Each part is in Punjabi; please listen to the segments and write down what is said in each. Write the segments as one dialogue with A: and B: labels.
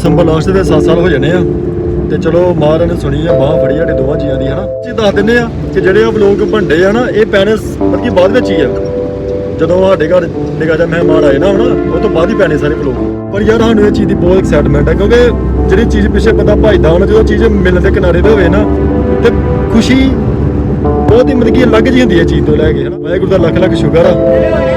A: ਦਸੰਬਰ ਲਾਸਟ ਦੇ 7 ਸਾਲ ਹੋ ਜਾਣੇ ਆ। ਤੇ ਚਲੋ ਮਹਾਰਾਜ ਨੇ ਸੁਣੀ ਆ, ਬਾਹ ਫੜੀ ਸਾਡੇ ਦੋਵਾਂ ਜੀਆਂ ਦੀ, ਹਨਾ? ਜੀ ਦੱਸ ਦਿੰਨੇ ਆ ਕਿ ਜਿਹੜੇ ਆ ਵਲੋਗ ਬਣਦੇ ਆ ਨਾ, ਇਹ ਪੈਣੇ ਮਤਲਬ ਬਾਅਦ ਵਿੱਚ ਹੀ ਆ। ਜਦੋਂ ਸਾਡੇ ਘਰ ਨਿਕਾ ਜਾ ਮਹਿਮਾਨ ਆਏ ਨਾ, ਹਨਾ, ਉਹ ਤੋਂ ਬਾਅਦ ਹੀ ਪੈਣੇ ਸਾਰੇ ਵਲੋਗ ਪਰ ਯਾਰ ਸਾਨੂੰ ਇਹ ਚੀਜ਼ ਦੀ ਬਹੁਤ ਐਕਸਾਈਟਮੈਂਟ ਹੈ ਕਿਉਂਕਿ ਜਿਹੜੀ ਚੀਜ਼ ਪਿੱਛੇ ਬੰਦਾ ਭਜਦਾ ਹੋਣਾ, ਜਦੋਂ ਚੀਜ਼ ਮਿਲਣ ਦੇ ਕਿਨਾਰੇ ਤੇ ਹੋਵੇ ਨਾ, ਤੇ ਖੁਸ਼ੀ ਬਹੁਤ ਹੀ ਮਤਲਬ ਕਿ ਅਲੱਗ ਜਿਹੀ ਹੁੰਦੀ ਹੈ ਚੀਜ਼ ਤੋਂ ਲੈ ਕੇ, ਹਨਾ? ਵਾਹਿਗੁਰੂ ਦਾ ਲੱਖ ਲੱਖ ਸ਼ੁਕਰ ਆ।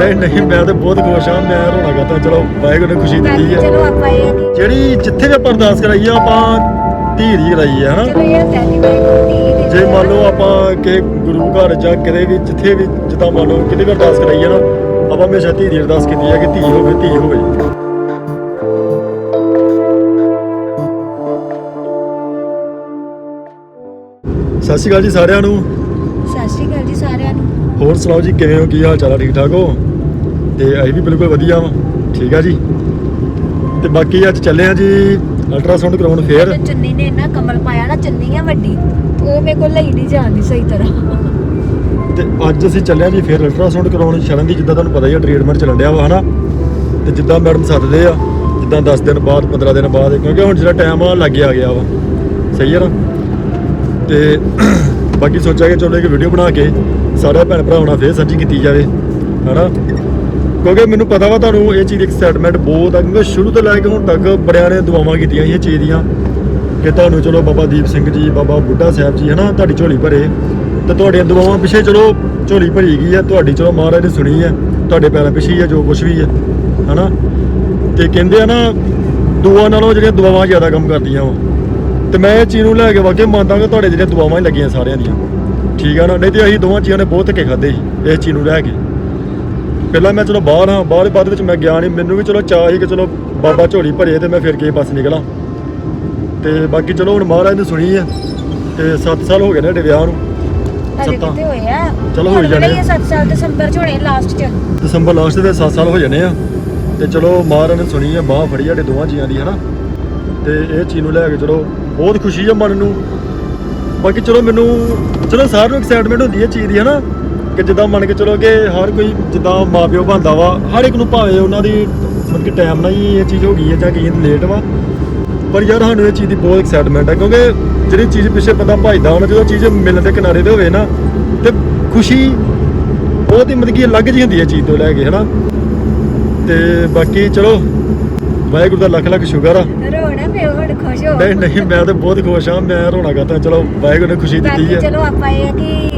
A: ਨਹੀਂ ਨਹੀਂ ਮੈਂ ਤਾਂ ਬਹੁਤ ਖੁਸ਼ ਹਾਂ ਮੈਂ ਰੋਣਾ ਕਰਤਾ ਚਲੋ ਵਾਹਿਗੁਰੂ ਨੇ ਖੁਸ਼ੀ ਦਿੱਤੀ ਹੈ
B: ਚਲੋ ਆਪਾਂ ਇਹ ਆ ਕਿ
A: ਜਿਹੜੀ ਜਿੱਥੇ ਵੀ ਆਪਾਂ ਅਰਦਾਸ ਕਰਾਈ ਆ ਆਪਾਂ ਧੀਰ ਹੀ ਕਰਾਈ ਹਨਾ?
B: ਚਲੋ ਇਹ
A: ਜੇ ਮੰਨ ਲਓ ਆਪਾਂ ਕਿ ਗੁਰੂ ਘਰ ਜਾਂ ਕਿਤੇ ਵੀ ਜਿੱਥੇ ਵੀ ਜਿੱਦਾਂ ਮੰਨ ਲਓ ਕਿਤੇ ਵੀ ਅਰਦਾਸ ਕਰਾਈ ਆ ਨਾ ਆਪਾਂ ਹਮੇਸ਼ਾ ਧੀ ਦੀ ਅਰਦਾਸ ਕੀਤੀ ਆ ਕਿ ਧੀ ਹੋਵੇ ਧੀ ਹੋਵੇ। ਸਤਿ ਸ਼੍ਰੀ ਅਕਾਲ ਜੀ ਸਾਰਿਆਂ ਨੂੰ।
B: ਸਤਿ ਸ਼੍ਰੀ ਅਕਾਲ ਜੀ ਸਾਰਿਆਂ ਨੂੰ।
A: ਹੋਰ ਸੁਣਾਓ ਜੀ ਕਿਵੇਂ ਹੋ? ਕੀ ਹਾਲ ਚਾਲ ਆ? ਠੀਕ ਠਾਕ ਹੋ? ਤੇ ਅਸੀਂ ਵੀ ਬਿਲਕੁਲ ਵਧੀਆ ਵਾਂ। ਠੀਕ ਆ ਜੀ। ਤੇ ਬਾਕੀ ਅੱਜ ਚੱਲੇ ਆ ਜੀ ਅਲਟਰਾਸਾਊਂਡ ਕਰਾਉਣ ਫੇਰ।
B: ਚੁੰਨੀ ਨੇ ਇੰਨਾ ਕਮਲ ਪਾਇਆ ਨਾ ਚੁੰਨੀ ਆ ਵੱਡੀ ਉਹ ਮੇਰੇ ਕੋਲ ਲਈ ਨਹੀਂ ਜਾਂਦੀ ਸਹੀ ਤਰ੍ਹਾਂ।
A: ਤੇ ਅੱਜ ਅਸੀਂ ਚੱਲੇ ਆ ਜੀ ਫੇਰ ਅਲਟਰਾਸਾਊਂਡ ਕਰਾਉਣ। ਸ਼ਰਨ ਦੀ ਜਿੱਦਾਂ ਤੁਹਾਨੂੰ ਪਤਾ ਹੀ ਆ ਟ੍ਰੀਟਮੈਂਟ ਚੱਲਣ ਡਿਆ ਵਾ ਹਨਾ? ਤੇ ਜਿੱਦਾਂ ਮੈਡਮ ਸੱਦਦੇ ਆ ਜਿੱਦਾਂ 10 ਦਿਨ ਬਾਅਦ 15 ਦਿਨ ਬਾਅਦ ਕਿਉਂਕਿ ਹੁਣ ਜਿਹੜਾ ਟਾਈਮ ਆ ਲੱਗੇ ਆ ਗਿਆ ਵਾ। ਸਹੀ ਆ ਨਾ? ਤੇ ਬਾਕੀ ਸੋਚਿਆ ਕਿ ਚਲੋ ਇੱਕ ਵੀਡੀਓ ਬਣਾ ਕੇ ਸਾਰੇ ਭੈਣ ਭਰਾਵਾਂ ਨਾਲ ਫੇਰ ਸਾਂਝੀ ਕੀਤੀ ਜਾਵੇ ਹਨਾ? ਕਿਉਂਕਿ ਮੈਨੂੰ ਪਤਾ ਵਾ ਤੁਹਾਨੂੰ ਇਹ ਚੀਜ਼ ਦੀ ਐਕਸਾਈਟਮੈਂਟ ਬਹੁਤ ਆ, ਕਿਉਂਕਿ ਸ਼ੁਰੂ ਤੋਂ ਲੈ ਕੇ ਹੁਣ ਤੱਕ ਬੜਿਆਂ ਨੇ ਦੁਆਵਾਂ ਕੀਤੀਆਂ ਸੀ ਇਹ ਚੀਜ਼ ਦੀਆਂ। ਕਿ ਤੁਹਾਨੂੰ ਚਲੋ ਬਾਬਾ ਦੀਪ ਸਿੰਘ ਜੀ, ਬਾਬਾ ਬੁੱਢਾ ਸਾਹਿਬ ਜੀ, ਹਨਾ, ਤੁਹਾਡੀ ਝੋਲੀ ਭਰੇ। ਤੇ ਤੁਹਾਡੀਆਂ ਦੁਆਵਾਂ ਪਿੱਛੇ ਚਲੋ ਝੋਲੀ ਭਰੀ ਗਈ ਆ, ਤੁਹਾਡੀ ਚਲੋ ਮਹਾਰਾਜ ਨੇ ਸੁਣੀ ਆ, ਤੁਹਾਡੇ ਪੈਰਾਂ ਪਿੱਛੇ ਹੀ ਆ ਜੋ ਕੁਝ ਵੀ ਆ, ਹਨਾ। ਤੇ ਕਹਿੰਦੇ ਆ ਨਾ, ਦੁਆ ਨਾਲੋਂ ਜਿਹੜੀਆਂ ਦੁਆਵਾਂ ਜ਼ਿਆਦਾ ਕੰਮ ਕਰਦੀਆਂ ਵਾ। ਤੇ ਮੈਂ ਇਹ ਚੀਜ਼ ਨੂੰ ਲੈ ਕੇ ਵਾਕਿਆ ਮੰਨਦਾ ਕਿ ਤੁਹਾਡੇ ਜਿਹੜੀਆਂ ਦੁਆਵਾਂ ਹੀ ਲੱਗੀਆਂ ਸਾਰਿਆਂ ਦੀਆਂ। ਠੀਕ ਆ ਨਾ, ਨਹੀਂ ਤੇ ਅਸੀਂ ਦੋਵਾਂ ਚੀਜ਼ਾਂ ਨੇ ਬਹੁਤ ਧੱਕੇ ਖਾਦੇ ਸੀ, ਇਸ ਚੀਜ਼ ਨੂੰ ਲੈ ਕੇ। ਪਹਿਲਾਂ ਮੈਂ ਚਲੋ ਬਾਹਰ ਹਾਂ ਬਾਹਰ ਬਾਅਦ ਵਿੱਚ ਮੈਂ ਗਿਆ ਨਹੀਂ। ਮੈਨੂੰ ਵੀ ਚਲੋ ਚਾਅ ਸੀ ਕਿ ਚਲੋ ਬਾਬਾ ਝੋਲੀ ਭਰੇ ਤੇ ਮੈਂ ਫਿਰ ਕੇ ਪਾਸ ਨਿਕਲਾਂ। ਤੇ ਬਾਕੀ ਚਲੋ ਹੁਣ ਮਹਾਰਾਜ ਨੇ ਸੁਣੀ ਆ ਤੇ 7 ਸਾਲ ਹੋ ਗਏ ਨੇ ਸਾਡੇ ਵਿਆਹ ਨੂੰ।
B: ਹਜੇ
A: ਸੱਤਾਂ।
B: ਕਿਤੇ ਹੋਇਆ
A: ਚਲੋ ਹੋਈ ਜਾਣੇ ਆ।
B: 7 ਸਾਲ ਦਸੰਬਰ ਚ ਹੋਣੇ ਲਾਸਟ ਚ।
A: ਦਸੰਬਰ ਲਾਸਟ ਦੇ 7 ਸਾਲ ਹੋ ਜਾਣੇ ਆ। ਤੇ ਚਲੋ ਮਹਾਰਾਜ ਨੇ ਸੁਣੀ ਆ ਬਾਹ ਫੜੀ ਸਾਡੇ ਦੋਵਾਂ ਜੀਆਂ ਦੀ ਹਨਾ? ਤੇ ਇਹ ਚੀਜ਼ ਨੂੰ ਲੈ ਕੇ ਚਲੋ ਬਹੁਤ ਖੁਸ਼ੀ ਆ ਮਨ ਨੂੰ। ਬਾਕੀ ਚਲੋ ਮੈਨੂੰ ਚਲੋ ਸਾਰਿਆਂ ਨੂੰ ਐਕਸਾਈਟਮੈਂਟ ਹੁੰਦੀ ਹੈ ਚੀਜ਼ ਦੀ ਹਨਾ? ਕਿ ਜਿੱਦਾਂ ਮੰਨ ਕੇ ਚਲੋ ਕਿ ਹਰ ਕੋਈ ਜਿੱਦਾਂ ਮਾਪਿਓ ਬਣਦਾ ਵਾ ਹਰ ਇੱਕ ਨੂੰ ਭਾਵੇਂ ਉਹਨਾਂ ਦੀ ਮਤਲਬ ਕਿ ਟਾਈਮ ਨਾਲ ਹੀ ਇਹ ਚੀਜ਼ ਹੋ ਗਈ ਹੈ ਜਾਂ ਕਈ ਲੇਟ ਵਾ। ਪਰ ਯਾਰ ਸਾਨੂੰ ਇਹ ਚੀਜ਼ ਦੀ ਬਹੁਤ ਐਕਸਾਈਟਮੈਂਟ ਹੈ ਕਿਉਂਕਿ ਜਿਹੜੀ ਚੀਜ਼ ਪਿੱਛੇ ਬੰਦਾ ਭਜਦਾ ਹੋਣਾ ਜਦੋਂ ਚੀਜ਼ ਮਿਲਣ ਦੇ ਕਿਨਾਰੇ ਤੇ ਹੋਵੇ ਨਾ ਤੇ ਖੁਸ਼ੀ ਬਹੁਤ ਹੀ ਮਤਲਬ ਕਿ ਅਲੱਗ ਜਿਹੀ ਹੁੰਦੀ ਹੈ ਚੀਜ਼ ਤੋਂ ਲੈ ਕੇ ਹਨਾ? ਤੇ ਬਾਕੀ ਚਲੋ ਵਾਹਿਗੁਰੂ ਦਾ ਲੱਖ ਲੱਖ ਸ਼ੁਕਰ ਆ।
B: ਰੋਣਾ ਤੇ ਹੋਰ ਖੁਸ਼ ਹੋ।
A: ਨਹੀਂ ਨਹੀਂ ਮੈਂ ਤਾਂ ਬਹੁਤ ਖੁਸ਼ ਹਾਂ ਮੈਂ ਰੋਣਾ ਕਰਤਾ ਚਲੋ ਵਾਹਿਗੁਰੂ ਨੇ ਖੁਸ਼ੀ ਦਿੱਤੀ ਹੈ
B: ਚਲੋ ਆਪਾਂ ਇਹ ਕਿ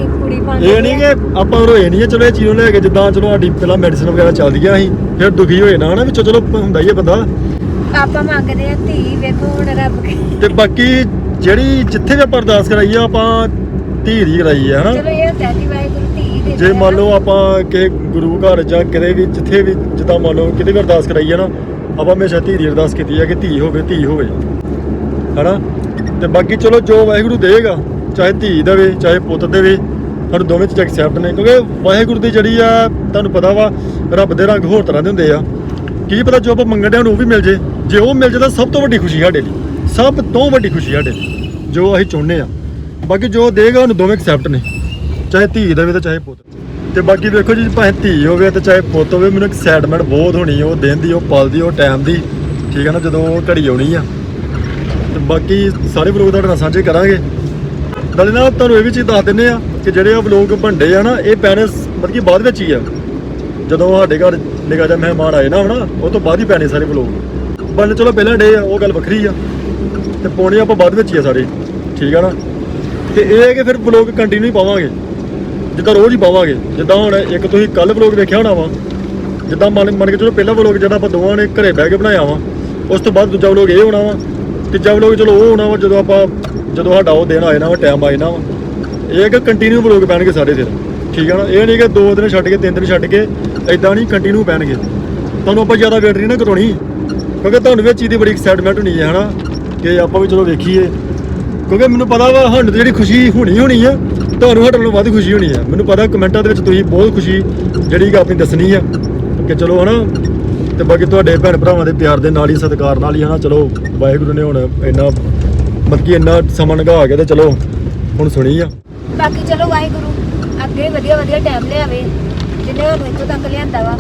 A: ਇਹ ਨਹੀਂ ਕਿ ਆਪਾਂ ਰੋਏ ਨਹੀਂ ਆ ਚਲੋ ਇਹ ਚੀਜ਼ ਨੂੰ ਲੈ ਕੇ ਜਿੱਦਾਂ ਚਲੋ ਸਾਡੀ ਪਹਿਲਾਂ ਮੈਡੀਸਿਨ ਵਗੈਰਾ ਚੱਲਦੀਆਂ ਸੀ ਫਿਰ ਦੁਖੀ ਹੋਏ ਨਾ ਹਨਾ ਵਿੱਚੋਂ ਚਲੋ ਹੁੰਦਾ ਹੀ ਹੈ ਬੰਦਾ।
B: ਆਪਾਂ ਮੰਗਦੇ ਆ ਧੀ ਵੇਖੋ ਹੁਣ ਰੱਬ ਕੀ
A: ਤੇ ਬਾਕੀ ਜਿਹੜੀ ਜਿੱਥੇ ਵੀ ਆਪਾਂ ਅਰਦਾਸ ਕਰਾਈ ਆ ਆਪਾਂ ਧੀ ਦੀ ਕਰਾਈ ਆ ਹਨਾ।
B: ਚਲੋ ਇਹ ਹੁੰਦਾ ਕਿ ਵਾਹਿਗੁਰੂ ਧੀ ਦੇ
A: ਜੇ ਮੰਨ ਲਓ ਆਪਾਂ ਕਿ ਗੁਰੂ ਘਰ ਜਾਂ ਕਿਤੇ ਵੀ ਜਿੱਥੇ ਵੀ ਜਿੱਦਾਂ ਮੰਨ ਲਓ ਕਿਤੇ ਵੀ ਅਰਦਾਸ ਕਰਾਈ ਆ ਨਾ ਆਪਾਂ ਹਮੇਸ਼ਾ ਧੀ ਦੀ ਅਰਦਾਸ ਕੀਤੀ ਆ ਕਿ ਧੀ ਹੋਵੇ ਧੀ ਹੋਵੇ ਹਨਾ। ਤੇ ਬਾਕੀ ਚਲੋ ਜੋ ਵਾਹਿਗੁਰੂ ਦੇਗਾ ਚਾਹੇ ਧੀ ਦੇਵੇ ਚਾਹੇ ਪੁੱਤ ਦੇਵੇ ਸਾਨੂੰ ਦੋਵੇਂ ਚੀਜ਼ਾਂ ਐਕਸੈਪਟ ਨੇ, ਕਿਉਂਕਿ ਵਾਹਿਗੁਰੂ ਦੀ ਜਿਹੜੀ ਆ, ਤੁਹਾਨੂੰ ਪਤਾ ਵਾ, ਰੱਬ ਦੇ ਰੰਗ ਹੋਰ ਤਰ੍ਹਾਂ ਦੇ ਹੁੰਦੇ ਆ। ਕੀ ਪਤਾ ਜੋ ਆਪਾਂ ਮੰਗਣ ਡਿਆ ਨੂੰ ਉਹ ਵੀ ਮਿਲ ਜੇ। ਜੇ ਉਹ ਮਿਲ ਜੇ ਤਾਂ ਸਭ ਤੋਂ ਵੱਡੀ ਖੁਸ਼ੀ ਸਾਡੇ ਲਈ, ਸਭ ਤੋਂ ਵੱਡੀ ਖੁਸ਼ੀ ਸਾਡੇ ਲਈ, ਜੋ ਅਸੀਂ ਚਾਹੁੰਦੇ ਆ। ਬਾਕੀ ਜੋ ਦੇਗਾ ਉਹਨੂੰ ਦੋਵੇਂ ਐਕਸੈਪਟ ਨੇ, ਚਾਹੇ ਧੀ ਦੇਵੇ ਤਾਂ ਚਾਹੇ ਪੁੱਤ। ਤੇ ਬਾਕੀ ਵੇਖੋ ਜੀ, ਭਾਵੇਂ ਧੀ ਹੋਵੇ ਤੇ ਚਾਹੇ ਪੁੱਤ ਹੋਵੇ, ਮੈਨੂੰ ਐਕਸਾਈਟਮੈਂਟ ਬਹੁਤ ਹੋਣੀ ਉਹ ਦਿਨ ਦੀ, ਉਹ ਪਲ ਦੀ, ਉਹ ਟਾਈਮ ਦੀ, ਠੀਕ ਹੈ ਨਾ, ਜਦੋਂ ਉਹ ਘੜੀ ਆਉਣੀ ਆ। ਤੇ ਬਾਕੀ ਸਾਰੇ ਵਲੋਗ ਤੁਹਾਡੇ ਨਾਲ ਸਾਂਝੇ ਕਰਾਂਗੇ। ਨਾਲੇ ਨਾ ਤੁਹਾਨੂੰ ਇਹ ਵੀ ਚੀਜ਼ ਦੱਸ ਦਿੰਨੇ ਆ ਕਿ ਜਿਹੜੇ ਆ ਵਲੋਗ ਬਣਦੇ ਆ ਨਾ, ਇਹ ਪੈਣੇ ਮਤਲਬ ਕਿ ਬਾਅਦ ਵਿੱਚ ਹੀ ਆ। ਜਦੋਂ ਸਾਡੇ ਘਰ ਨਿਕਾ ਜਾ ਮਹਿਮਾਨ ਆਏ ਨਾ ਹਨਾ ਉਹ ਤੋਂ ਬਾਅਦ ਹੀ ਪੈਣੇ ਸਾਰੇ ਵਲੋਗ। ਬਣ ਚਲੋ ਪਹਿਲਾਂ ਡੇ ਆ, ਉਹ ਗੱਲ ਵੱਖਰੀ ਆ। ਤੇ ਪਾਉਣੇ ਆਪਾਂ ਬਾਅਦ ਵਿੱਚ ਹੀ ਆ ਸਾਰੇ। ਠੀਕ ਆ ਨਾ? ਤੇ ਇਹ ਹੈ ਕਿ ਫਿਰ ਵਲੋਗ ਕੰਟੀਨਿਊ ਹੀ ਪਾਵਾਂਗੇ। ਜਿੱਦਾਂ ਰੋਜ਼ ਹੀ ਪਾਵਾਂਗੇ। ਜਿੱਦਾਂ ਹੁਣ ਇੱਕ ਤੁਸੀਂ ਕੱਲ ਵਲੋਗ ਵੇਖਿਆ ਹੋਣਾ ਵਾ, ਜਿੱਦਾਂ ਮੰਨ ਮੰਨ ਕੇ ਚਲੋ ਪਹਿਲਾ ਵਲੋਗ ਜਿਹੜਾ ਆਪਾਂ ਦੋਵਾਂ ਨੇ ਘਰੇ ਬਹਿ ਕੇ ਬਣਾਇਆ ਵਾ, ਉਸ ਤੋਂ ਬਾਅਦ ਦੂਜਾ ਵਲੋਗ ਇਹ ਹੋਣਾ ਵਾ ਤੀਜਾ ਵਲੋਗ ਚਲੋ ਉਹ ਹੋਣਾ ਵਾ, ਜਦੋਂ ਆਪਾਂ ਜਦੋਂ ਸਾਡਾ ਉਹ ਦਿਨ ਆਏ ਨਾ ਵਾ ਟਾਈਮ ਆਏ ਨਾ ਵਾ। ਇਹ ਹੈ ਕਿ ਕੰਟੀਨਿਊ ਵਲੋਗ ਪੈਣਗੇ ਸਾਰੇ ਦਿਨ। ਠੀਕ ਹੈ ਨਾ? ਇਹ ਨਹੀਂ ਕਿ ਦੋ ਦਿਨ ਛੱਡ ਕੇ, ਤਿੰਨ ਦਿਨ ਛੱਡ ਕੇ ਇਦਾਂ ਨਹੀਂ ਕੰਟੀਨਿਊ ਪੈਣਗੇ। ਤੁਹਾਨੂੰ ਆਪਾਂ ਜ਼ਿਆਦਾ ਵੇਟ ਨਹੀਂ ਨਾ ਕਰਾਉਣੀ ਕਿਉਂਕਿ ਤੁਹਾਨੂੰ ਇਹ ਚੀਜ਼ ਦੀ ਬੜੀ ਐਕਸਾਈਟਮੈਂਟ ਹੋਣੀ ਹੈ ਹਨਾ? ਕਿ ਆਪਾਂ ਵੀ ਚਲੋ ਵੇਖੀਏ। ਕਿਉਂਕਿ ਮੈਨੂੰ ਪਤਾ ਵਾ ਸਾਨੂੰ ਤਾਂ ਜਿਹੜੀ ਖੁਸ਼ੀ ਹੋਣੀ ਹੋਣੀ ਆ, ਤੁਹਾਨੂੰ ਸਾਡੇ ਨਾਲੋਂ ਵੱਧ ਖੁਸ਼ੀ ਹੋਣੀ ਹੈ ਮੈਨੂੰ ਪਤਾ, ਕਮੈਂਟਾਂ ਦੇ ਵਿੱਚ ਤੁਸੀਂ ਬਹੁਤ ਖੁਸ਼ੀ ਜਿਹੜੀ ਕਿ ਆਪਣੀ ਦੱਸਣੀ ਹੈ ਕਿ ਚਲੋ, ਹਨਾ? ਤੇ ਬਾਕੀ ਤੁਹਾਡੇ ਭੈਣ ਭਰਾਵਾਂ ਦੇ ਪਿਆਰ ਦੇ ਨਾਲ ਹੀ, ਸਤਿਕਾਰ ਨਾਲ ਹੀ, ਹਨਾ? ਚਲੋ, ਵਾਹਿਗੁਰੂ ਨੇ ਹੁਣ ਇੰਨਾ, ਮਤਲਬ ਕਿ ਇੰਨਾ ਸਮਾਂ ਲੰਘਾ ਕੇ ਤੇ ਚਲੋ, ਹੁਣ ਸੁਣੀ ਆ।
B: ਬਾਕੀ ਚਲੋ ਵਾਹਿਗੁਰੂ, ਅੱਗੇ ਵਧੀਆ ਵਧੀਆ ਟਾਈਮ ਲਿਆਵੇ ਜਿਹਨੇ ਸਾਨੂੰ ਇੱਥੋਂ ਤੱਕ ਲਿਆਂਦਾ ਵਾ।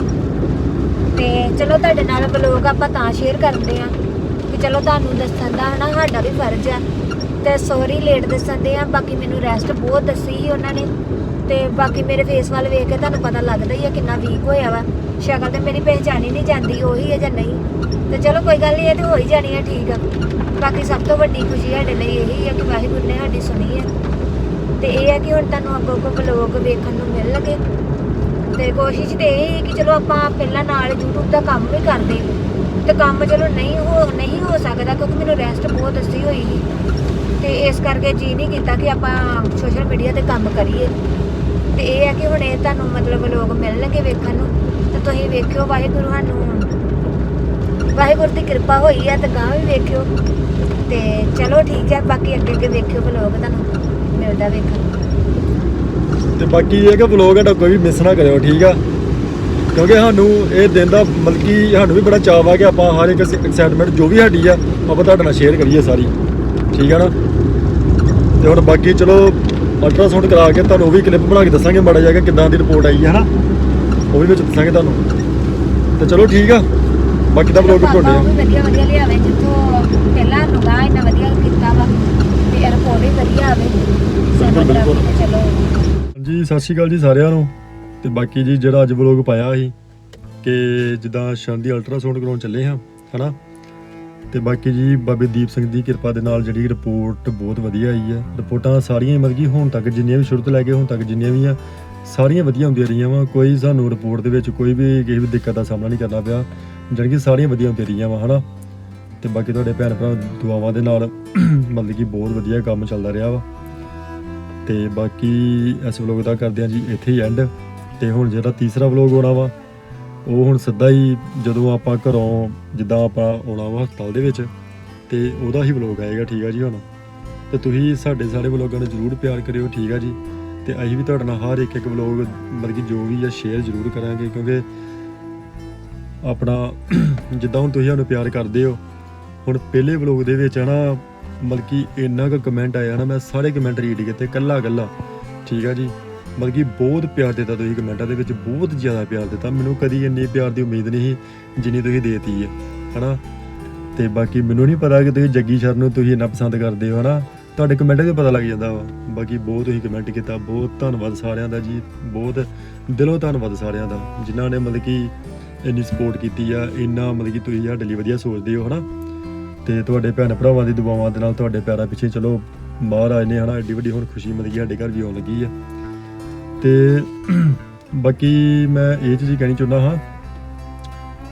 B: ਤੇ ਚਲੋ ਤੁਹਾਡੇ ਨਾਲ ਬਲੌਗ ਆਪਾਂ ਤਾਂ ਸ਼ੇਅਰ ਕਰਦੇ ਆ ਚਲੋ ਤੁਹਾਨੂੰ ਦੱਸਣ ਦਾ, ਹਨਾ, ਸਾਡਾ ਵੀ ਫਰਜ਼ ਆ। ਤੇ ਸੌਰੀ ਲੇਟ ਦੱਸਣ ਦੇ ਆ, ਬਾਕੀ ਮੈਨੂੰ ਰੈਸਟ ਬਹੁਤ ਦੱਸੀ ਸੀ ਉਹਨਾਂ ਨੇ। ਤੇ ਬਾਕੀ ਮੇਰੇ ਫੇਸ ਵੱਲ ਵੇਖ ਕੇ ਤੁਹਾਨੂੰ ਪਤਾ ਲੱਗਦਾ ਹੀ ਆ ਕਿੰਨਾ ਵੀਕ ਹੋਇਆ ਵਾ। ਸ਼ਕਲ ਤੇ ਮੇਰੀ ਪਹਿਚਾਣੀ ਨਹੀਂ ਜਾਂਦੀ, ਉਹੀ ਹੈ ਜਾਂ ਨਹੀਂ? ਤੇ ਚਲੋ ਕੋਈ ਗੱਲ ਨਹੀਂ, ਇਹ ਤੇ ਹੋ ਹੀ ਜਾਣੀ ਹੈ, ਠੀਕ ਆ। ਬਾਕੀ ਸਭ ਤੋਂ ਵੱਡੀ ਖੁਸ਼ੀ ਸਾਡੇ ਲਈ ਇਹੀ ਹੈ ਕਿ ਵਾਹਿਗੁਰੂ ਨੇ ਸਾਡੀ ਸੁਣੀ ਹੈ। ਤੇ ਇਹ ਹੈ ਕਿ ਹੁਣ ਤੁਹਾਨੂੰ ਅੱਗੋਂ ਅੱਗੋਂ ਵਲੋਗ ਵੇਖਣ ਨੂੰ ਮਿਲਣਗੇ। ਤੇ ਕੋਸ਼ਿਸ਼ ਤੇ ਇਹ ਹੈ ਕਿ ਚਲੋ ਆਪਾਂ ਪਹਿਲਾਂ ਨਾਲ YouTube ਦਾ ਕੰਮ ਵੀ ਕਰਦੇ। ਤੇ ਕੰਮ ਚਲੋ ਨਹੀਂ ਹੋ ਨਹੀਂ ਹੋ ਸਕਦਾ ਕਿਉਂਕਿ ਮੈਨੂੰ ਰੈਸਟ ਬਹੁਤ ਅੱਛੀ ਹੋਈ ਸੀ। ਤੇ ਇਸ ਕਰਕੇ ਜੀ ਨਹੀਂ ਕੀਤਾ ਕਿ ਆਪਾਂ ਸੋਸ਼ਲ ਮੀਡੀਆ ਤੇ ਕੰਮ ਕਰੀਏ। ਤੇ ਇਹ ਹੈ ਕਿ ਹੁਣ ਇਹ ਤੁਹਾਨੂੰ ਮਤਲਬ ਲੋਕ ਮਿਲਣਗੇ ਵੇਖਣ ਨੂੰ। ਤੁਸੀਂ ਵੇਖਿਓ, ਵਾਹਿਗੁਰੂ ਸਾਨੂੰ ਵਾਹਿਗੁਰੂ ਦੀ ਕਿਰਪਾ ਹੋਈ ਹੈ ਤੇ ਗਾਂ ਵੀ ਵੇਖਿਓ। ਤੇ ਚਲੋ ਠੀਕ ਹੈ ਬਾਕੀ ਅੱਗੇ ਅੱਗੇ ਵੇਖਿਓ ਵਲੋਗ ਤੁਹਾਨੂੰ, ਮਿਲਦਾ ਵੇਖਣ।
A: ਤੇ ਬਾਕੀ ਇਹ ਕਿ ਵਲੋਗ ਸਾਡਾ ਕੋਈ ਵੀ ਮਿਸ ਨਾ ਕਰਿਓ, ਠੀਕ ਆ? ਕਿਉਂਕਿ ਸਾਨੂੰ ਇਹ ਦਿਨ ਦਾ ਮਤਲਬ ਸਾਨੂੰ ਵੀ ਬੜਾ ਚਾਅ ਵਾ ਕਿ ਆਪਾਂ ਹਰ ਇੱਕ ਐਕਸਾਈਟਮੈਂਟ ਜੋ ਵੀ ਸਾਡੀ ਆ, ਆਪਾਂ ਤੁਹਾਡੇ ਨਾਲ ਸ਼ੇਅਰ ਕਰੀਏ ਸਾਰੀ। ਠੀਕ ਆ ਨਾ? ਤੇ ਹੁਣ ਬਾਕੀ ਚਲੋ ਅਲਟਰਾਸਾਊਂਡ ਕਰਾ ਕੇ ਤੁਹਾਨੂੰ ਉਹ ਵੀ ਕਲਿੱਪ ਬਣਾ ਕੇ ਦੱਸਾਂਗੇ, ਮਾੜਾ ਜਿਹਾ ਕਿ ਕਿੱਦਾਂ ਦੀ ਰਿਪੋਰਟ ਆਈ ਹੈ ਹਨਾ? ਉਹ ਵੀ ਵਿੱਚ ਦੱਸਾਂਗੇ ਤੁਹਾਨੂੰ। ਤੇ ਚਲੋ ਠੀਕ ਆ। ਬਾਕੀ ਦਾ ਵਲੋਗ ਤੁਹਾਡੇ ਆ।
B: ਵਧੀਆ ਵਧੀਆ ਲਿਆਵੇ। ਜਿੱਥੋਂ ਪਹਿਲਾਂ ਲੁਗਾ ਇੰਨਾ ਵਧੀਆ ਕੀਤਾ ਵਾ। ਤੇ 에어ਪੋਰਟ ਵੀ ਵਧੀਆ ਆਵੇ। ਚਲੋ
A: ਜੀ ਸਤਿ ਸ਼੍ਰੀ ਅਕਾਲ ਜੀ ਸਾਰਿਆਂ ਨੂੰ। ਤੇ ਬਾਕੀ ਜੀ ਜਿਹੜਾ ਅੱਜ ਵਲੋਗ ਪਾਇਆ ਸੀ ਕਿ ਜਿੱਦਾਂ ਸ਼ਨ ਦੀ ਅਲਟਰਾਸਾਊਂਡ ਕਰਾਉਣ ਚੱਲੇ ਹਾਂ ਹਨਾ? ਤੇ ਬਾਕੀ ਜੀ ਬਾਬੇ ਦੀਪ ਸਿੰਘ ਦੀ ਕਿਰਪਾ ਦੇ ਨਾਲ ਜਿਹੜੀ ਰਿਪੋਰਟ ਬਹੁਤ ਵਧੀਆ ਆਈ ਹੈ। ਰਿਪੋਰਟਾਂ ਸਾਰੀਆਂ ਮਤਲਬ ਕਿ ਹੁਣ ਤੱਕ ਜਿੰਨੀਆਂ ਵੀ ਸ਼ੁਰੂ ਤੋਂ ਲੈ ਕੇ ਹੁਣ ਤੱਕ ਜਿੰਨੀਆਂ ਵੀ ਆ ਸਾਰੀਆਂ ਵਧੀਆ ਹੁੰਦੀਆਂ ਰਹੀਆਂ ਵਾ, ਕੋਈ ਸਾਨੂੰ ਰਿਪੋਰਟ ਦੇ ਵਿੱਚ ਕੋਈ ਵੀ ਕਿਸੇ ਵੀ ਦਿੱਕਤ ਦਾ ਸਾਹਮਣਾ ਨਹੀਂ ਕਰਨਾ ਪਿਆ, ਜਾਣੀ ਕਿ ਸਾਰੀਆਂ ਵਧੀਆ ਹੁੰਦੀਆਂ ਰਹੀਆਂ ਵਾ, ਹਨਾ? ਤੇ ਬਾਕੀ ਤੁਹਾਡੇ ਭੈਣ ਭਰਾ ਦੁਆਵਾਂ ਦੇ ਨਾਲ ਮਤਲਬ ਕਿ ਬਹੁਤ ਵਧੀਆ ਕੰਮ ਚੱਲਦਾ ਰਿਹਾ ਵਾ। ਤੇ ਬਾਕੀ ਇਸ ਵਲੋਗ ਦਾ ਕਰਦੇ ਆ ਜੀ ਇੱਥੇ ਹੀ ਐਂਡ ਤੇ ਹੁਣ ਜਿਹੜਾ ਤੀਸਰਾ ਵਲੋਗ ਆਉਣਾ ਵਾ, ਉਹ ਹੁਣ ਸਿੱਧਾ ਹੀ ਜਦੋਂ ਆਪਾਂ ਘਰੋਂ ਜਿੱਦਾਂ ਆਪਾਂ ਆਉਣਾ ਵਾ ਹਸਪਤਾਲ ਦੇ ਵਿੱਚ, ਤੇ ਉਹਦਾ ਹੀ ਵਲੋਗ ਆਏਗਾ, ਠੀਕ ਆ ਜੀ ਹੁਣ? ਤੇ ਤੁਸੀਂ ਸਾਡੇ ਸਾਰੇ ਵਲੋਗਾਂ ਨੂੰ ਜਰੂਰ ਪਿਆਰ ਕਰਿਓ, ਠੀਕ ਆ ਜੀ? ਤੇ ਅਸੀਂ ਵੀ ਤੁਹਾਡੇ ਨਾਲ ਹਰ ਇੱਕ ਇੱਕ ਵਲੋਗ ਮਤਲਬ ਕਿ ਜੋ ਵੀ ਆ ਸ਼ੇਅਰ ਜਰੂਰ ਕਰਾਂਗੇ, ਕਿਉਂਕਿ ਆਪਣਾ ਜਿੱਦਾਂ ਹੁਣ ਤੁਸੀਂ ਸਾਨੂੰ ਪਿਆਰ ਕਰਦੇ ਹੋ, ਹੁਣ ਪਹਿਲੇ ਵਲੋਗ ਦੇ ਵਿੱਚ ਹਨਾ, ਮਤਲਬ ਕਿ ਇੰਨਾ ਕੁ ਕਮੈਂਟ ਆਇਆ ਨਾ, ਮੈਂ ਸਾਰੇ ਕਮੈਂਟ ਰੀਡ ਕੀਤੇ ਕੱਲਾ ਕੱਲਾ ਠੀਕ ਆ ਜੀ? ਮਤਲਬ ਕਿ ਬਹੁਤ ਪਿਆਰ ਦਿੱਤਾ ਤੁਸੀਂ ਕਮੈਂਟਾਂ ਦੇ ਵਿੱਚ, ਬਹੁਤ ਜ਼ਿਆਦਾ ਪਿਆਰ ਦਿੱਤਾ। ਮੈਨੂੰ ਕਦੀ ਇੰਨੀ ਪਿਆਰ ਦੀ ਉਮੀਦ ਨਹੀਂ ਸੀ ਜਿੰਨੀ ਤੁਸੀਂ ਦੇਤੀ ਹੈ ਹਨਾ? ਤੇ ਬਾਕੀ ਮੈਨੂੰ ਨਹੀਂ ਪਤਾ ਕਿ ਤੁਸੀਂ ਜੱਗੀ ਸ਼ਰ ਨੂੰ ਤੁਸੀਂ ਇੰਨਾ ਪਸੰਦ ਕਰਦੇ ਹੋ, ਹਨਾ? ਤੁਹਾਡੇ ਕਮੈਂਟਾਂ 'ਚ ਪਤਾ ਲੱਗ ਜਾਂਦਾ ਵਾ। ਬਾਕੀ ਬਹੁਤ ਤੁਸੀਂ ਕਮੈਂਟ ਕੀਤਾ, ਬਹੁਤ ਧੰਨਵਾਦ ਸਾਰਿਆਂ ਦਾ ਜੀ, ਬਹੁਤ ਦਿਲੋਂ ਧੰਨਵਾਦ ਸਾਰਿਆਂ ਦਾ, ਜਿਨ੍ਹਾਂ ਨੇ ਮਤਲਬ ਕਿ ਇੰਨੀ ਸਪੋਰਟ ਕੀਤੀ ਆ, ਇੰਨਾ ਮਤਲਬ ਕਿ ਤੁਸੀਂ ਸਾਡੇ ਲਈ ਵਧੀਆ ਸੋਚਦੇ ਹੋ, ਹਨਾ? ਤੇ ਤੁਹਾਡੇ ਭੈਣ ਭਰਾਵਾਂ ਦੀ ਦੁਆਵਾਂ ਦੇ ਨਾਲ ਤੁਹਾਡੇ ਪੈਰਾਂ ਪਿੱਛੇ ਚਲੋ, ਮਹਾਰਾਜ ਨੇ, ਹਨਾ ਐਡੀ ਵੱਡੀ ਹੁਣ ਖੁਸ਼ੀ ਮਤਲਬ ਕਿ ਸਾਡੇ ਘਰ ਵੀ ਆਉਣ ਲੱਗੀ ਆ। ਤੇ ਬਾਕੀ ਮੈਂ ਇਹ ਚੀਜ਼ ਕਹਿਣੀ ਚਾਹੁੰਦਾ ਹਾਂ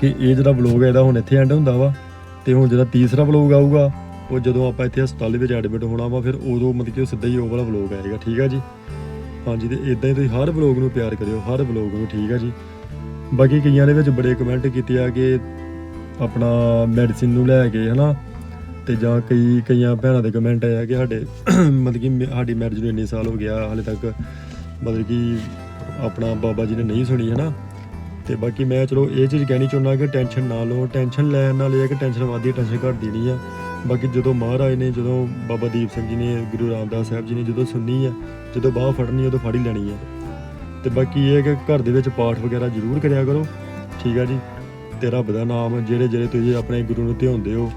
A: ਕਿ ਇਹ ਜਿਹੜਾ ਵਲੋਗ ਹੈ ਇਹਦਾ ਹੁਣ ਇੱਥੇ ਐਂਡ ਹੁੰਦਾ ਵਾ, ਤੇ ਹੁਣ ਜਿਹੜਾ ਤੀਸਰਾ ਵਲੋਗ ਆਊਗਾ ਉਹ ਜਦੋਂ ਆਪਾਂ ਇੱਥੇ ਹਸਪਤਾਲ ਦੇ ਵਿੱਚ ਐਡਮਿਟ ਹੋਣਾ ਵਾ, ਫਿਰ ਉਦੋਂ ਮਤਲਬ ਕਿ ਉਹ ਸਿੱਧਾ ਹੀ ਉਹ ਵਾਲਾ ਵਲੋਗ ਆਏਗਾ, ਠੀਕ ਆ ਜੀ? ਹਾਂਜੀ, ਤੇ ਇਦਾਂ ਹੀ ਤੁਸੀਂ ਹਰ ਵਲੋਗ ਨੂੰ ਪਿਆਰ ਕਰਿਓ, ਹਰ ਵਲੋਗ ਨੂੰ, ਠੀਕ ਆ ਜੀ? ਬਾਕੀ ਕਈਆਂ ਦੇ ਵਿੱਚ ਬੜੇ ਕਮੈਂਟ ਕੀਤੇ ਆ ਕਿ ਆਪਣਾ ਮੈਡੀਸਿਨ ਨੂੰ ਲੈ ਕੇ, ਹਨਾ? ਤੇ ਜਾਂ ਕਈ, ਕਈਆਂ ਭੈਣਾਂ ਦੇ ਕਮੈਂਟ ਆਇਆ ਕਿ ਸਾਡੇ ਮਤਲਬ ਕਿ ਮੇ- ਸਾਡੀ ਮੈਰਿਜ ਨੂੰ ਇੰਨੇ ਸਾਲ ਹੋ ਗਿਆ, ਹਾਲੇ ਤੱਕ ਮਤਲਬ ਕਿ ਆਪਣਾ ਬਾਬਾ ਜੀ ਨੇ ਨਹੀਂ ਸੁਣੀ, ਹਨਾ? ਤੇ ਬਾਕੀ ਮੈਂ ਚਲੋ ਇਹ ਚੀਜ਼ ਕਹਿਣੀ ਚਾਹੁੰਦਾ ਕਿ ਟੈਨਸ਼ਨ ਨਾ ਲਓ ਟੈਨਸ਼ਨ ਲੈਣ ਨਾਲ ਇਹ ਹੈ ਕਿ ਟੈਨਸ਼ਨ ਵਧਦੀ ਟੈਨਸ਼ਨ ਘਟਦੀ ਨਹੀਂ ਆ। ਬਾਕੀ ਜਦੋਂ ਮਹਾਰਾਜ ਨੇ, ਜਦੋਂ ਬਾਬਾ ਦੀਪ ਸਿੰਘ ਜੀ ਨੇ, ਗੁਰੂ ਰਾਮਦਾਸ ਸਾਹਿਬ ਜੀ ਨੇ ਜਦੋਂ ਸੁਣਨੀ ਹੈ ਜਦੋਂ ਬਾਹ ਫੜਨੀ ਉਦੋਂ ਫੜੀ ਲੈਣੀ ਹੈ ਤੇ ਬਾਕੀ ਇਹ ਹੈ ਕਿ ਘਰ ਦੇ ਵਿੱਚ ਪਾਠ ਵਗੈਰਾ ਜ਼ਰੂਰ ਕਰਿਆ ਕਰੋ। ਠੀਕ ਆ ਜੀ? ਤੇ ਰੱਬ ਦਾ ਨਾਮ ਜਿਹੜੇ ਜਿਹੜੇ ਤੁਸੀਂ ਆਪਣੇ ਗੁਰੂ ਨੂੰ ਧਿਆਉਂਦੇ ਹੋ,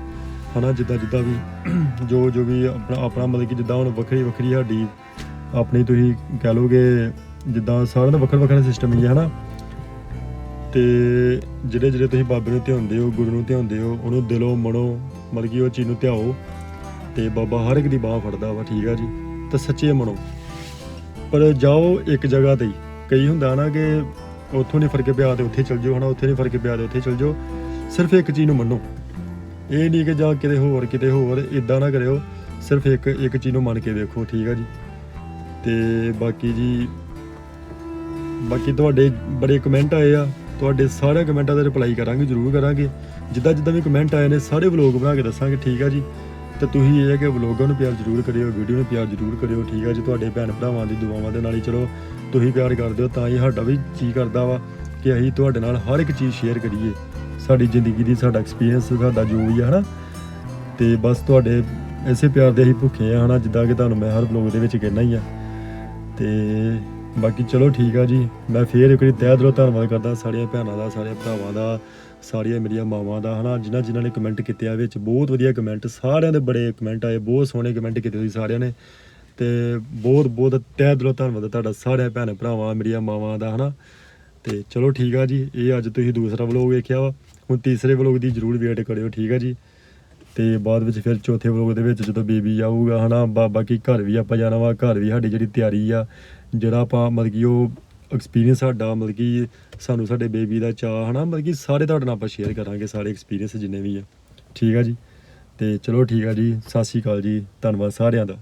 A: ਹਨਾ, ਜਿੱਦਾਂ ਜਿੱਦਾਂ ਵੀ ਜੋ ਜੋ ਵੀ ਆਪਣਾ ਆਪਣਾ ਮਤਲਬ ਕਿ ਜਿੱਦਾਂ ਹੁਣ ਵੱਖਰੀ ਵੱਖਰੀ ਸਾਡੀ ਆਪਣੀ ਤੁਸੀਂ ਕਹਿ ਲੋਗੇ ਜਿੱਦਾਂ ਸਾਰਿਆਂ ਦਾ ਵੱਖਰਾ ਵੱਖਰਾ ਸਿਸਟਮ ਹੀ ਹੈ ਹਨਾ। ਤੇ ਜਿਹੜੇ ਜਿਹੜੇ ਤੁਸੀਂ ਬਾਬੇ ਨੂੰ ਧਿਆਉਂਦੇ ਹੋ, ਗੁਰੂ ਨੂੰ ਧਿਆਉਂਦੇ ਹੋ, ਉਹਨੂੰ ਦਿਲੋਂ, ਮਨੋਂ ਮਤਲਬ ਕਿ ਉਹ ਚੀਜ਼ ਨੂੰ ਧਿਆਓ ਤੇ ਬਾਬਾ ਹਰ ਇੱਕ ਦੀ ਬਾਹ ਫੜਦਾ ਵਾ, ਠੀਕ ਆ ਜੀ? ਤੇ ਸੱਚੇ ਮਨੋਂ। ਪਰ ਜਾਓ ਇੱਕ ਜਗ੍ਹਾ ਤੇ ਹੀ। ਕਈ ਹੁੰਦਾ ਨਾ ਕਿ ਉੱਥੋਂ ਨਹੀਂ ਫ਼ਰਕ ਪਿਆ ਤੇ ਉੱਥੇ ਚਲ ਜਾਓ, ਹਨਾ? ਉੱਥੇ ਨਹੀਂ ਫ਼ਰਕ ਪਿਆ ਤੇ ਉੱਥੇ ਚਲ ਜਾਓ। ਸਿਰਫ ਇੱਕ ਚੀਜ਼ ਨੂੰ ਮੰਨੋ। ਇਹ ਨਹੀਂ ਕਿ ਜਾਂ ਕਿਤੇ ਹੋਰ ਕਿਤੇ ਹੋਰ ਇਦਾਂ ਨਾ ਕਰਿਓ। ਸਿਰਫ ਇੱਕ ਇੱਕ ਚੀਜ਼ ਨੂੰ ਮੰਨ ਕੇ ਦੇਖੋ, ਠੀਕ ਆ ਜੀ? ਤੇ ਬਾਕੀ ਜੀ, ਬਾਕੀ ਤੁਹਾਡੇ ਬੜੇ ਕਮੈਂਟ ਆਏ ਆ। ਤੁਹਾਡੇ ਸਾਰੇ ਕਮੈਂਟਾਂ ਦਾ ਰਿਪਲਾਈ ਕਰਾਂਗੇ, ਜ਼ਰੂਰ ਕਰਾਂਗੇ। ਜਿੱਦਾਂ ਜਿੱਦਾਂ ਵੀ ਕਮੈਂਟ ਆਏ ਨੇ, ਸਾਰੇ ਵਲੋਗ ਬਣਾ ਕੇ ਦੱਸਾਂਗੇ, ਠੀਕ ਆ ਜੀ? ਤੇ ਤੁਸੀਂ ਇਹ ਹੈ ਕਿ ਵਲੋਗਾਂ ਨੂੰ ਪਿਆਰ ਜ਼ਰੂਰ ਕਰਿਓ ਵੀਡੀਓ ਨੂੰ ਪਿਆਰ ਜ਼ਰੂਰ ਕਰਿਓ, ਠੀਕ ਆ ਜੀ? ਤੁਹਾਡੇ ਭੈਣ ਭਰਾਵਾਂ ਦੀ ਦੁਆਵਾਂ ਦੇ ਨਾਲ ਹੀ ਚਲੋ, ਤੁਸੀਂ ਪਿਆਰ ਕਰਦੇ ਹੋ ਤਾਂ ਹੀ ਸਾਡਾ ਵੀ ਜੀ ਕਰਦਾ ਵਾ ਕਿ ਅਸੀਂ ਤੁਹਾਡੇ ਨਾਲ ਹਰ ਇੱਕ ਚੀਜ਼ ਸ਼ੇਅਰ ਕਰੀਏ। ਸਾਡੀ ਜ਼ਿੰਦਗੀ ਦੀ, ਸਾਡਾ ਐਕਸਪੀਰੀਅੰਸ ਸਾਡਾ ਜੋ ਵੀ ਆ, ਹਨਾ? ਤੇ ਬਸ ਤੁਹਾਡੇ ਐਸੇ ਪਿਆਰ ਦੇ ਅਸੀਂ ਭੁੱਖੇ ਆ, ਹਨਾ? ਜਿੱਦਾਂ ਕਿ ਤੁਹਾਨੂੰ ਮੈਂ ਹਰ ਵਲੋਗ ਦੇ ਵਿੱਚ ਕਹਿਣਾ ਹੀ ਆ। ਤੇ ਬਾਕੀ ਚਲੋ ਠੀਕ ਆ ਜੀ। ਮੈਂ ਫੇਰ ਇੱਕ ਵਾਰੀ ਤਹਿ ਦਿਲੋਂ ਧੰਨਵਾਦ ਕਰਦਾ ਸਾਰੀਆਂ ਭੈਣਾਂ ਦਾ ਸਾਰੇ ਭਰਾਵਾਂ ਦਾ, ਸਾਰੀਆਂ ਮੇਰੀਆਂ ਮਾਵਾਂ ਦਾ, ਹਨਾ? ਜਿਨ੍ਹਾਂ ਜਿਨ੍ਹਾਂ ਨੇ ਕਮੈਂਟ ਕੀਤੇ ਆ ਵਿੱਚ, ਬਹੁਤ ਵਧੀਆ ਕਮੈਂਟ ਸਾਰਿਆਂ ਦੇ ਬੜੇ ਕਮੈਂਟ ਆਏ, ਬਹੁਤ ਸੋਹਣੇ ਕਮੈਂਟ ਕੀਤੇ ਤੁਸੀਂ ਸਾਰਿਆਂ ਨੇ। ਤੇ ਬਹੁਤ ਬਹੁਤ ਤਹਿ ਦਿਲੋਂ ਧੰਨਵਾਦ ਤੁਹਾਡਾ, ਸਾਰਿਆਂ ਭੈਣ ਭਰਾਵਾਂ, ਮੇਰੀਆਂ ਮਾਵਾਂ ਦਾ, ਹਨਾ? ਤੇ ਚਲੋ ਠੀਕ ਆ ਜੀ, ਇਹ ਅੱਜ ਤੁਸੀਂ ਦੂਸਰਾ ਵਲੋਗ ਵੇਖਿਆ ਵਾ। ਹੁਣ ਤੀਸਰੇ ਵਲੋਗ ਦੀ ਜਰੂਰ ਵੇਟ ਕਰਿਓ, ਠੀਕ ਆ ਜੀ। ਤੇ ਬਾਅਦ ਵਿੱਚ ਫਿਰ ਚੌਥੇ ਵਲੋਗ ਦੇ ਵਿੱਚ ਜਦੋਂ ਬੇਬੀ ਆਊਗਾ, ਹਨਾ? ਬਾ- ਬਾਕੀ ਘਰ ਵੀ ਆਪਾਂ ਜਾਣਾ ਵਾ, ਘਰ ਵੀ ਸਾਡੀ ਜਿਹੜੀ ਤਿਆਰੀ ਆ ਜਿਹੜਾ ਆਪਾਂ ਮਤਲਬ ਕਿ ਉਹ ਐਕਸਪੀਰੀਅੰਸ ਸਾਡਾ, ਮਤਲਬ ਕਿ ਸਾਨੂੰ ਸਾਡੇ ਬੇਬੀ ਦਾ ਚਾਹ ਹਨਾ? ਮਤਲਬ ਕਿ ਸਾਰੇ ਤੁਹਾਡੇ ਨਾਲ ਆਪਾਂ ਸ਼ੇਅਰ ਕਰਾਂਗੇ ਸਾਰੇ ਐਕਸਪੀਰੀਅੰਸ ਜਿੰਨੇ ਵੀ ਆ। ਠੀਕ ਆ ਜੀ? ਤੇ ਚਲੋ ਠੀਕ ਆ ਜੀ, ਸਤਿ ਸ਼੍ਰੀ ਅਕਾਲ ਜੀ, ਧੰਨਵਾਦ ਸਾਰਿਆਂ ਦਾ।